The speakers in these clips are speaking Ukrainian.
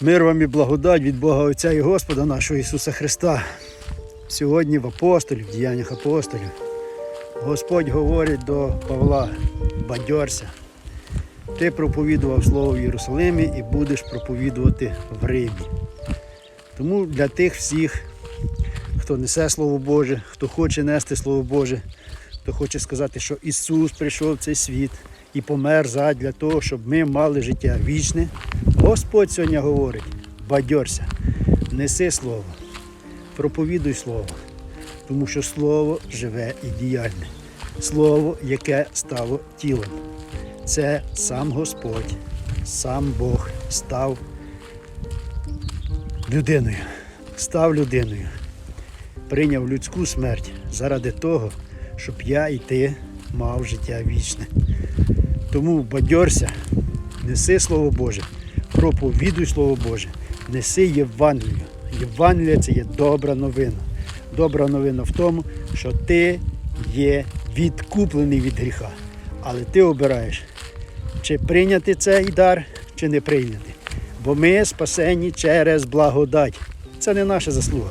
Мир вам і благодать від Бога Отця і Господа нашого Ісуса Христа. Сьогодні в апостолів, в діяннях апостолів, Господь говорить до Павла, бадьорся. Ти проповідував Слово в Єрусалимі і будеш проповідувати в Римі. Тому для тих всіх, хто несе Слово Боже, хто хоче нести Слово Боже, хто хоче сказати, що Ісус прийшов в цей світ і помер задля того, щоб ми мали життя вічне. Господь сьогодні говорить: бадьорся, неси Слово, проповідуй Слово, тому що Слово живе і діяльне. Слово, яке стало тілом. Це сам Господь, сам Бог став людиною, став людиною, прийняв людську смерть заради того, щоб я і ти мав життя вічне. Тому бадьорся, неси Слово Боже, проповідуй Слово Боже, неси Євангелію. Євангелія це є добра новина. Добра новина в тому, що ти є відкуплений від гріха. Але ти обираєш, чи прийняти цей дар, чи не прийняти. Бо ми спасені через благодать. Це не наша заслуга.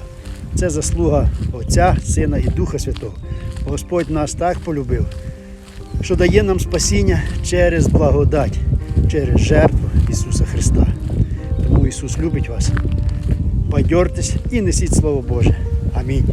Це заслуга Отця, Сина і Духа Святого. Господь нас так полюбив, що дає нам спасіння через благодать, через жертву Ісуса Христа. Тому Ісус любить вас. Бадьортесь і несіть Слово Боже. Амінь.